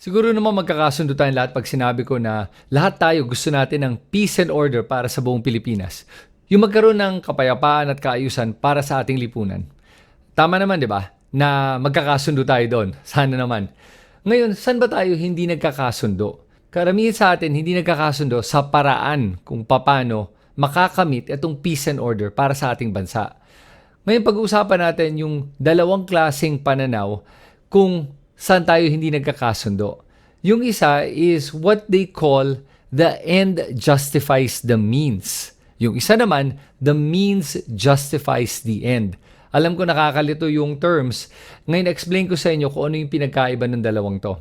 Siguro naman magkakasundo tayong lahat pag sinabi ko na lahat tayo gusto natin ng peace and order para sa buong Pilipinas. Yung magkaroon ng kapayapaan at kaayusan para sa ating lipunan. Tama naman, di ba? Na magkakasundo tayo doon. Sana naman. Ngayon, saan ba tayo hindi nagkakasundo? Karamihan sa atin hindi nagkakasundo sa paraan kung paano makakamit itong peace and order para sa ating bansa. Ngayon pag-uusapan natin yung dalawang klaseng pananaw kung saan tayo hindi nagkakasundo. Yung isa is what they call the end justifies the means. Yung isa naman, the means justifies the end. Alam ko nakakalito yung terms. Ngayon explain ko sa inyo kung ano yung pinagkaiba ng dalawang to.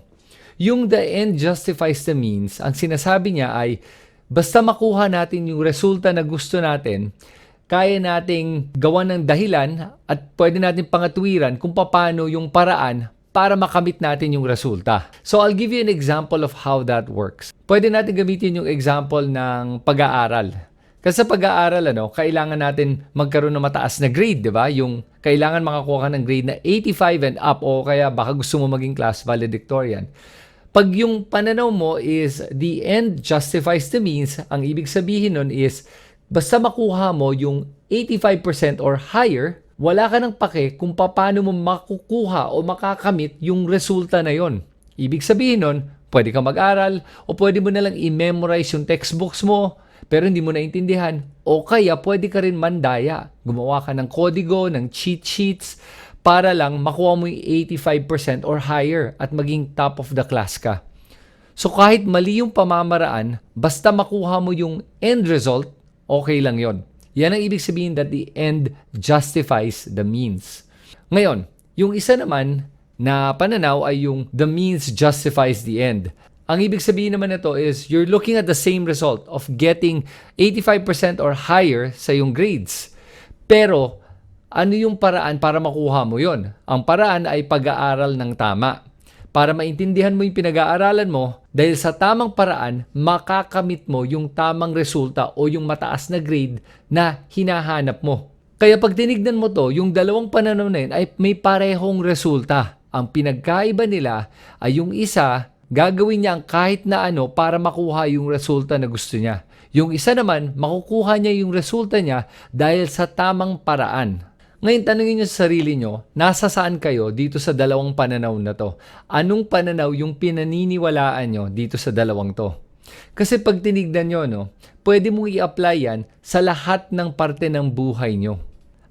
Yung the end justifies the means, ang sinasabi niya ay basta makuha natin yung resulta na gusto natin, kaya nating gawa ng dahilan at pwede natin pangatwiran kung paano yung paraan para makamit natin yung resulta. So I'll give you an example of how that works. Pwede natin gamitin yung example ng pag-aaral. Kasi sa pag-aaral, ano, kailangan natin magkaroon ng mataas na grade, di ba? Yung kailangan makakuha ka ng grade na 85 and up o kaya baka gusto mo maging class valedictorian. Pag yung pananaw mo is the end justifies the means, ang ibig sabihin nun is basta makuha mo yung 85% or higher, wala ka ng pake kung paano mo makukuha o makakamit yung resulta na yon. Ibig sabihin nun, pwede ka mag-aral o pwede mo nalang i-memorize yung textbooks mo pero hindi mo naintindihan o kaya pwede ka rin mandaya. Gumawa ka ng kodigo, ng cheat sheets para lang makuha mo yung 85% or higher at maging top of the class ka. So kahit mali yung pamamaraan, basta makuha mo yung end result, okay lang yon. Yan ang ibig sabihin that the end justifies the means. Ngayon, yung isa naman na pananaw ay yung the means justifies the end. Ang ibig sabihin naman nito is you're looking at the same result of getting 85% or higher sa yung grades. Pero ano yung paraan para makuha mo yon? Ang paraan ay pag-aaral ng tama. Para maintindihan mo yung pinag-aaralan mo, dahil sa tamang paraan, makakamit mo yung tamang resulta o yung mataas na grade na hinahanap mo. Kaya pag tinignan mo to, yung dalawang pananaw na yun ay may parehong resulta. Ang pinagkaiba nila ay yung isa, gagawin niya ang kahit na ano para makuha yung resulta na gusto niya. Yung isa naman, makukuha niya yung resulta niya dahil sa tamang paraan. Ngayon, tanungin niyo sa sarili niyo, nasa saan kayo dito sa dalawang pananaw na to? Anong pananaw yung pinaniniwalaan niyo dito sa dalawang to? Kasi pag tinignan niyo, no, pwede mong i-apply yan sa lahat ng parte ng buhay niyo.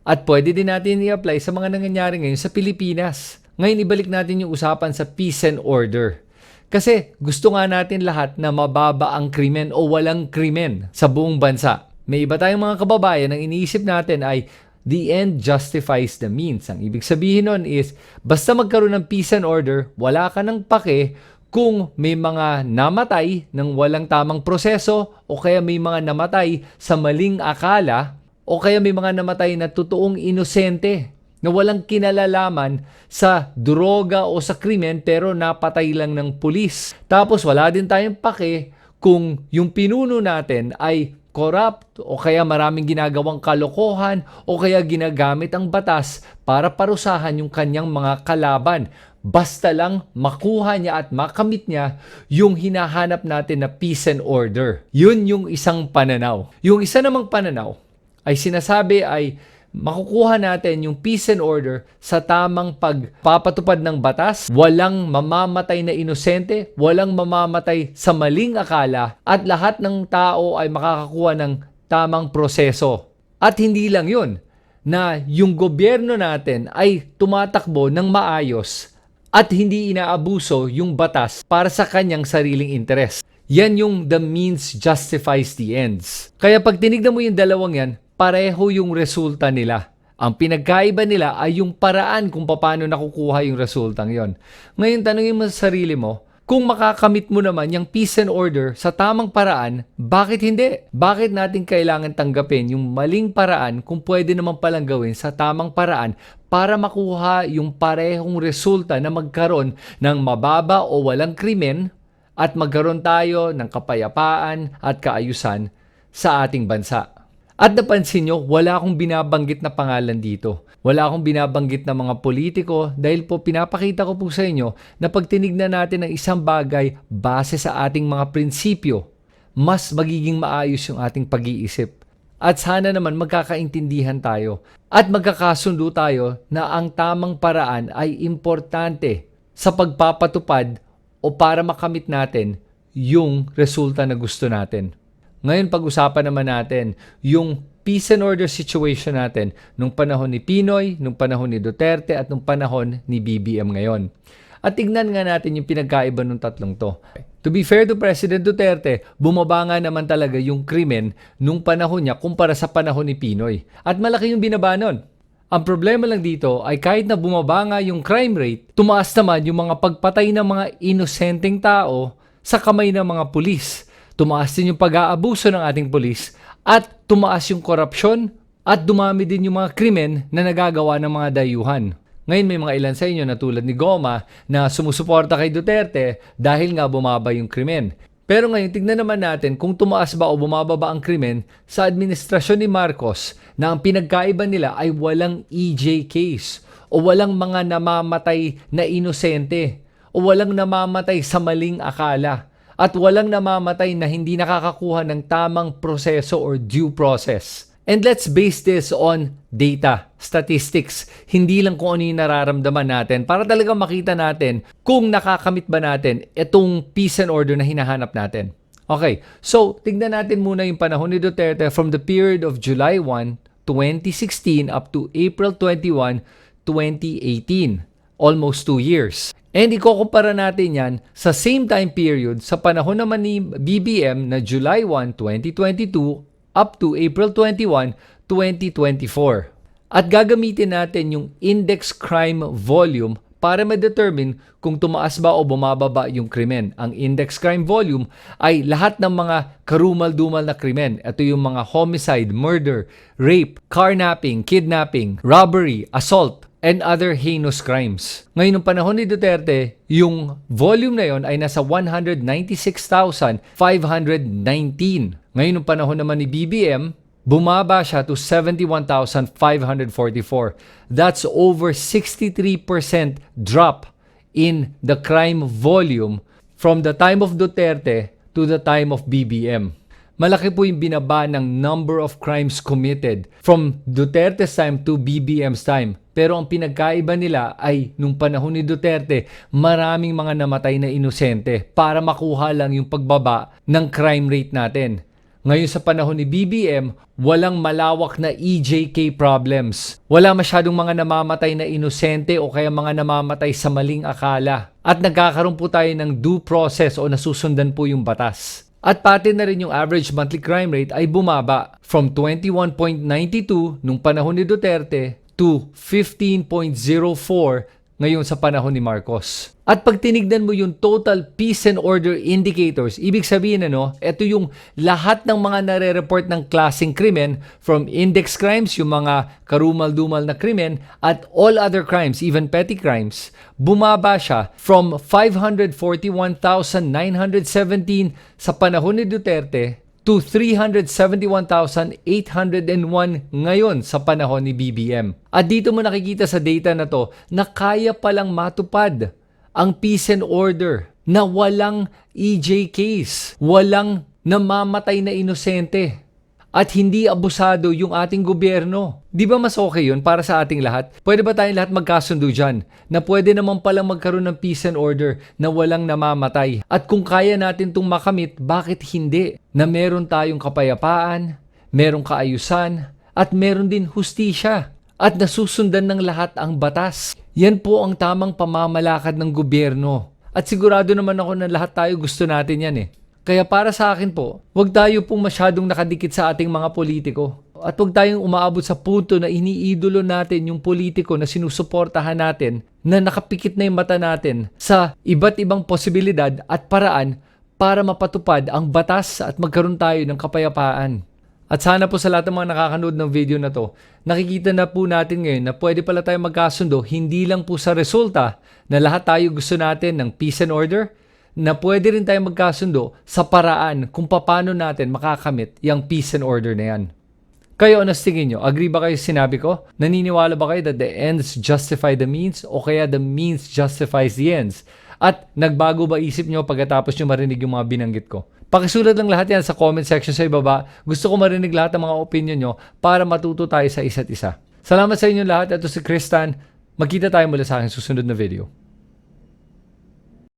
At pwede din natin i-apply sa mga nangyayari ngayon sa Pilipinas. Ngayon, ibalik natin yung usapan sa peace and order. Kasi gusto nga natin lahat na mababa ang krimen o walang krimen sa buong bansa. May iba tayong mga kababayan ang iniisip natin ay the end justifies the means. Ang ibig sabihin nun is, basta magkaroon ng peace and order, wala ka ng pake kung may mga namatay ng walang tamang proseso o kaya may mga namatay sa maling akala o kaya may mga namatay na totoong inosente na walang kinalalaman sa droga o sa krimen pero napatay lang ng pulis. Tapos wala din tayong pake kung yung pinuno natin ay corrupt o kaya maraming ginagawang kalokohan o kaya ginagamit ang batas para parusahan yung kanyang mga kalaban. Basta lang makuha niya at makamit niya yung hinahanap natin na peace and order. Yun yung isang pananaw. Yung isa namang pananaw ay sinasabi ay makukuha natin yung peace and order sa tamang pagpapatupad ng batas, walang mamamatay na inosente, walang mamamatay sa maling akala, at lahat ng tao ay makakakuha ng tamang proseso. At hindi lang yun, na yung gobyerno natin ay tumatakbo ng maayos at hindi inaabuso yung batas para sa kanyang sariling interes. Yan yung the means justifies the ends. Kaya pag tinignan mo yung dalawang yan, pareho yung resulta nila. Ang pinagkaiba nila ay yung paraan kung paano nakukuha yung resultang yon. Ngayon, tanungin mo sa sarili mo, kung makakamit mo naman yung peace and order sa tamang paraan, bakit hindi? Bakit natin kailangan tanggapin yung maling paraan kung pwede naman palang gawin sa tamang paraan para makuha yung parehong resulta na magkaroon ng mababa o walang krimen at magkaroon tayo ng kapayapaan at kaayusan sa ating bansa. At napansin nyo, wala akong binabanggit na pangalan dito. Wala akong binabanggit na mga politiko dahil po pinapakita ko po sa inyo na pag tinignan natin ang isang bagay base sa ating mga prinsipyo, mas magiging maayos yung ating pag-iisip. At sana naman magkakaintindihan tayo at magkakasundo tayo na ang tamang paraan ay importante sa pagpapatupad o para makamit natin yung resulta na gusto natin. Ngayon pag-usapan naman natin yung peace and order situation natin nung panahon ni Pinoy, nung panahon ni Duterte at nung panahon ni BBM ngayon. At tignan nga natin yung pinagkaiba ng tatlong to. To be fair to President Duterte, bumaba nga naman talaga yung krimen nung panahon niya kumpara sa panahon ni Pinoy. At malaki yung binaba nun. Ang problema lang dito ay kahit na bumaba nga yung crime rate, tumaas naman yung mga pagpatay ng mga inosenteng tao sa kamay ng mga pulis. Tumaas din yung pag-aabuso ng ating pulis at tumaas yung korupsyon at dumami din yung mga krimen na nagagawa ng mga dayuhan. Ngayon may mga ilan sa inyo na tulad ni Goma na sumusuporta kay Duterte dahil nga bumaba yung krimen. Pero ngayon tignan naman natin kung tumaas ba o bumaba ba ang krimen sa administrasyon ni Marcos na ang pinagkaiba nila ay walang EJ case o walang mga namamatay na inosente o walang namamatay sa maling akala at walang namamatay na hindi nakakakuha ng tamang proseso or due process. And let's base this on data, statistics, hindi lang kung ano yung nararamdaman natin para talaga makita natin kung nakakamit ba natin itong peace and order na hinahanap natin. Okay, so tignan natin muna yung panahon ni Duterte from the period of July 1, 2016 up to April 21, 2018. Almost 2 years. And ikukumpara natin yan sa same time period sa panahon naman ni BBM na July 1, 2022 up to April 21, 2024. At gagamitin natin yung index crime volume para ma-determine kung tumaas ba o bumababa yung krimen. Ang index crime volume ay lahat ng mga karumal-dumal na krimen. Ito yung mga homicide, murder, rape, carnapping, kidnapping, robbery, assault, and other heinous crimes. Ngayon, ng panahon ni Duterte, yung volume na yon ay nasa 196,519. Ngayon, ng panahon naman ni BBM, bumaba siya to 71,544. That's over 63% drop in the crime volume from the time of Duterte to the time of BBM. Malaki po yung binaba ng number of crimes committed from Duterte's time to BBM's time. Pero ang pinagkaiba nila ay nung panahon ni Duterte, maraming mga namatay na inosente para makuha lang yung pagbaba ng crime rate natin. Ngayon sa panahon ni BBM, walang malawak na EJK problems. Wala masyadong mga namamatay na inosente o kaya mga namamatay sa maling akala. At nagkakaroon po tayo ng due process o nasusundan po yung batas. At pati na rin yung average monthly crime rate ay bumaba from 21.92 nung panahon ni Duterte to 15.04 ngayon sa panahon ni Marcos. At pag tinignan mo yung total peace and order indicators, ibig sabihin ano, ito yung lahat ng mga nare-report ng klaseng krimen from index crimes, yung mga karumal-dumal na krimen, at all other crimes, even petty crimes, bumaba siya from 541,917 sa panahon ni Duterte to 371,801 ngayon sa panahon ni BBM. At dito mo nakikita sa data na to na kaya palang matupad ang peace and order na walang EJ case, walang namamatay na inosente at hindi abusado yung ating gobyerno. Di ba mas okay yun para sa ating lahat? Pwede ba tayong lahat magkasundo dyan na pwede naman palang magkaroon ng peace and order na walang namamatay? At kung kaya natin itong makamit, bakit hindi? Na meron tayong kapayapaan, merong kaayusan, at meron din hustisya. At nasusundan ng lahat ang batas. Yan po ang tamang pamamalakad ng gobyerno. At sigurado naman ako na lahat tayo gusto natin yan eh. Kaya para sa akin po, huwag tayo pong masyadong nakadikit sa ating mga politiko. At huwag tayong umaabot sa punto na iniidolo natin yung politiko na sinusuportahan natin na nakapikit na yung mata natin sa iba't ibang posibilidad at paraan para mapatupad ang batas at magkaroon tayo ng kapayapaan. At sana po sa lahat ng mga nakakanood ng video na to, nakikita na po natin ngayon na pwede pala tayo magkasundo hindi lang po sa resulta na lahat tayo gusto natin ng peace and order, na pwede rin tayo magkasundo sa paraan kung paano natin makakamit yung peace and order na yan. Kayo, ano tingin nyo? Agree ba kayo sa sinabi ko? Naniniwala ba kayo that the ends justify the means o kaya the means justifies the ends? At nagbago ba isip nyo pagkatapos nyo marinig yung mga binanggit ko? Pakisulat lang lahat yan sa comment section sa ibaba. Gusto ko marinig lahat ng mga opinion nyo para matuto tayo sa isa't isa. Salamat sa inyo lahat. Ito si Kristan. Magkita tayo mula sa aking susunod na video.